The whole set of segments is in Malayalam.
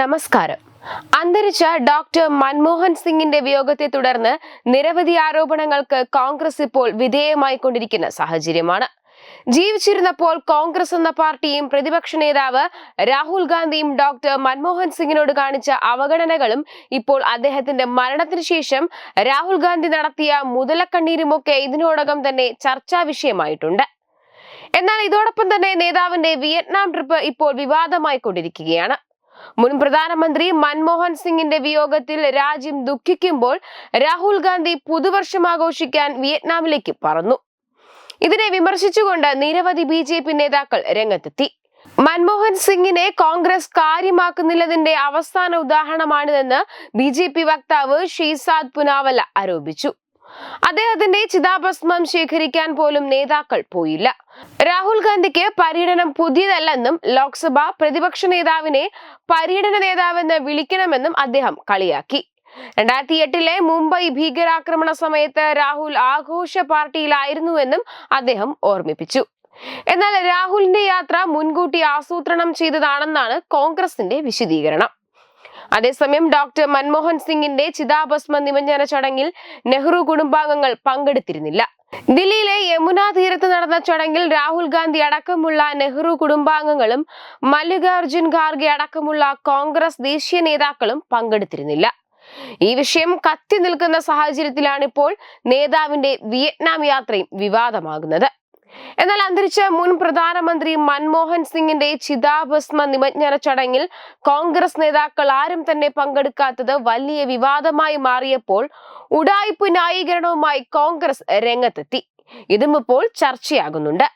നമസ്കാരം. അന്തരിച്ച ഡോക്ടർ മൻമോഹൻ സിംഗിന്റെ വിയോഗത്തെ തുടർന്ന് നിരവധി ആരോപണങ്ങൾക്ക് കോൺഗ്രസ് ഇപ്പോൾ വിധേയമായി കൊണ്ടിരിക്കുന്ന സാഹചര്യമാണ്. ജീവിച്ചിരുന്നപ്പോൾ കോൺഗ്രസ് എന്ന പാർട്ടിയും പ്രതിപക്ഷ നേതാവ് രാഹുൽ ഗാന്ധിയും ഡോക്ടർ മൻമോഹൻ സിംഗിനോട് കാണിച്ച അവഗണനകളും ഇപ്പോൾ അദ്ദേഹത്തിന്റെ മരണത്തിന് ശേഷം രാഹുൽ ഗാന്ധി നടത്തിയ മുതലക്കണ്ണീരുമൊക്കെ ഇതിനോടകം തന്നെ ചർച്ചാ വിഷയമായിട്ടുണ്ട്. എന്നാൽ ഇതോടൊപ്പം തന്നെ നേതാവിന്റെ വിയറ്റ്നാം ട്രിപ്പ് ഇപ്പോൾ വിവാദമായി കൊണ്ടിരിക്കുകയാണ്. മുൻ പ്രധാനമന്ത്രി മൻമോഹൻ സിംഗിന്റെ വിയോഗത്തിൽ രാജ്യം ദുഃഖിക്കുമ്പോൾ രാഹുൽ ഗാന്ധി പുതുവർഷം ആഘോഷിക്കാൻ വിയറ്റ്നാമിലേക്ക് പറന്നു. ഇതിനെ വിമർശിച്ചുകൊണ്ട് നിരവധി ബി ജെ പി നേതാക്കൾ രംഗത്തെത്തി. മൻമോഹൻ സിംഗിനെ കോൺഗ്രസ് കാര്യമാക്കുന്നില്ലതിന്റെ അവസാന ഉദാഹരണമാണിതെന്ന് ബി ജെ പി വക്താവ് ഷീസാദ് പുനാവല ആരോപിച്ചു. അദ്ദേഹത്തിന്റെ ചിതാഭസ്മം ശേഖരിക്കാൻ പോലും നേതാക്കൾ പോയില്ല. രാഹുൽ ഗാന്ധിക്ക് പര്യടനം പുതിയതല്ലെന്നും ലോക്സഭ പ്രതിപക്ഷ നേതാവിനെ പര്യടന നേതാവെന്ന് വിളിക്കണമെന്നും അദ്ദേഹം കളിയാക്കി. രണ്ടായിരത്തി എട്ടിലെ മുംബൈ ഭീകരാക്രമണ സമയത്ത് രാഹുൽ ആഘോഷ പാർട്ടിയിലായിരുന്നുവെന്നും അദ്ദേഹം ഓർമ്മിപ്പിച്ചു. എന്നാൽ രാഹുലിന്റെ യാത്ര മുൻകൂട്ടി ആസൂത്രണം ചെയ്തതാണെന്നാണ് കോൺഗ്രസിന്റെ വിശദീകരണം. അതേസമയം ഡോക്ടർ മൻമോഹൻ സിംഗിന്റെ ചിതാഭസ്മ നിമഞ്ജന ചടങ്ങിൽ നെഹ്റു കുടുംബാംഗങ്ങൾ പങ്കെടുത്തിരുന്നില്ല. ദില്ലിയിലെ യമുന തീരത്ത് നടന്ന ചടങ്ങിൽ രാഹുൽ ഗാന്ധി അടക്കമുള്ള നെഹ്റു കുടുംബാംഗങ്ങളും മല്ലികാർജുൻ ഖാർഗെ അടക്കമുള്ള കോൺഗ്രസ് ദേശീയ നേതാക്കളും പങ്കെടുത്തിരുന്നില്ല. ഈ വിഷയം കത്തി നിൽക്കുന്ന സാഹചര്യത്തിലാണ് ഇപ്പോൾ നേതാവിന്റെ വിയറ്റ്നാം യാത്രയും വിവാദമാകുന്നത്. എന്നാൽ അന്തരിച്ച മുൻ പ്രധാനമന്ത്രി മൻമോഹൻ സിംഗിന്റെ ചിതാഭസ്മ നിമജ്ഞന ചടങ്ങിൽ കോൺഗ്രസ് നേതാക്കൾ ആരും തന്നെ പങ്കെടുക്കാത്തത് വലിയ വിവാദമായി മാറിയപ്പോൾ ഉടായ്പ് ന്യായീകരണവുമായി കോൺഗ്രസ് രംഗത്തെത്തി. ഇതും ഇപ്പോൾ ചർച്ചയാകുന്നുണ്ട്.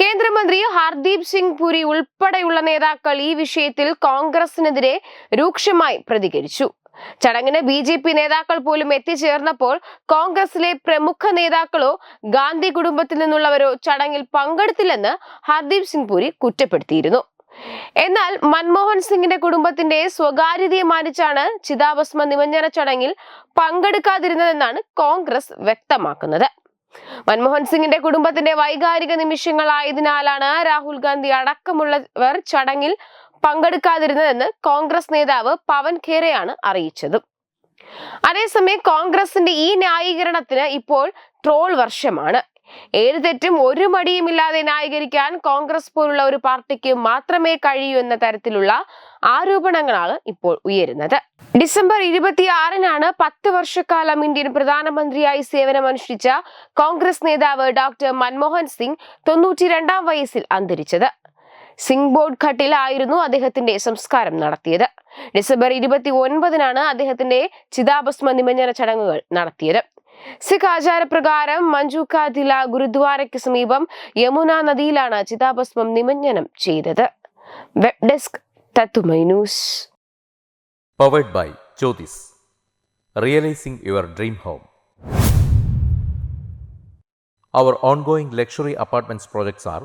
കേന്ദ്രമന്ത്രി ഹർദീപ് സിംഗ് പുരി ഉൾപ്പെടെയുള്ള നേതാക്കൾ ഈ വിഷയത്തിൽ കോൺഗ്രസിനെതിരെ രൂക്ഷമായി പ്രതികരിച്ചു. ചടങ്ങിന് ബി ജെ പി നേതാക്കൾ പോലും എത്തിച്ചേർന്നപ്പോൾ കോൺഗ്രസിലെ പ്രമുഖ നേതാക്കളോ ഗാന്ധി കുടുംബത്തിൽ നിന്നുള്ളവരോ ചടങ്ങിൽ പങ്കെടുത്തില്ലെന്ന് ഹർദീപ് സിംഗ് പുരി കുറ്റപ്പെടുത്തിയിരുന്നു. എന്നാൽ മൻമോഹൻ സിംഗിന്റെ കുടുംബത്തിന്റെ സ്വകാര്യതയെ മാനിച്ചാണ് ചിതാഭസ്മ നിമഞ്ജന ചടങ്ങിൽ പങ്കെടുക്കാതിരുന്നതെന്നാണ് കോൺഗ്രസ് വ്യക്തമാക്കുന്നത്. മൻമോഹൻ സിംഗിന്റെ കുടുംബത്തിന്റെ വൈകാരിക നിമിഷങ്ങളായതിനാലാണ് രാഹുൽ ഗാന്ധി അടക്കമുള്ളവർ ചടങ്ങിൽ പങ്കെടുക്കാതിരുന്നതെന്ന് കോൺഗ്രസ് നേതാവ് പവൻ ഖേറയാണ് അറിയിച്ചത്. അതേസമയം കോൺഗ്രസിന്റെ ഈ ന്യായീകരണത്തിന് ഇപ്പോൾ ട്രോൾ വർഷമാണ്. ഏത് തെറ്റും ഒരു മടിയുമില്ലാതെ ന്യായീകരിക്കാൻ കോൺഗ്രസ് പോലുള്ള ഒരു പാർട്ടിക്ക് മാത്രമേ കഴിയൂ എന്ന തരത്തിലുള്ള ആരോപണങ്ങളാണ് ഇപ്പോൾ ഉയരുന്നത്. ഡിസംബർ ഇരുപത്തിയാറിനാണ് പത്ത് വർഷക്കാലം ഇന്ത്യൻ പ്രധാനമന്ത്രിയായി സേവനമനുഷ്ഠിച്ച കോൺഗ്രസ് നേതാവ് ഡോക്ടർ മൻമോഹൻ സിംഗ് തൊണ്ണൂറ്റിരണ്ടാം വയസ്സിൽ അന്തരിച്ചത്. സിംഗ് ബോർഡ് ഘട്ടിൽ ആയിരുന്നു അദ്ദേഹത്തിന്റെ സംസ്കാരം നടത്തിയത്. ഡിസംബർ ഇരുപത്തി ഒൻപതിനാണ് അദ്ദേഹത്തിന്റെ ചിതാഭസ്മ നിമഞ്ജന ചടങ്ങുകൾ നടത്തിയത്. സിഖ് ആചാരപ്രകാരം മഞ്ജുക്ക ദില ഗുരുദ്വാരയ്ക്ക് സമീപം യമുന നദിയിലാണ് ചിതാഭസ്മം നിമഞ്ജനം ചെയ്തത്. വെബ് ഡെസ്ക് തത്തുമൈ news. Powered by Jyothis realising your dream home Our ongoing luxury apartments projects are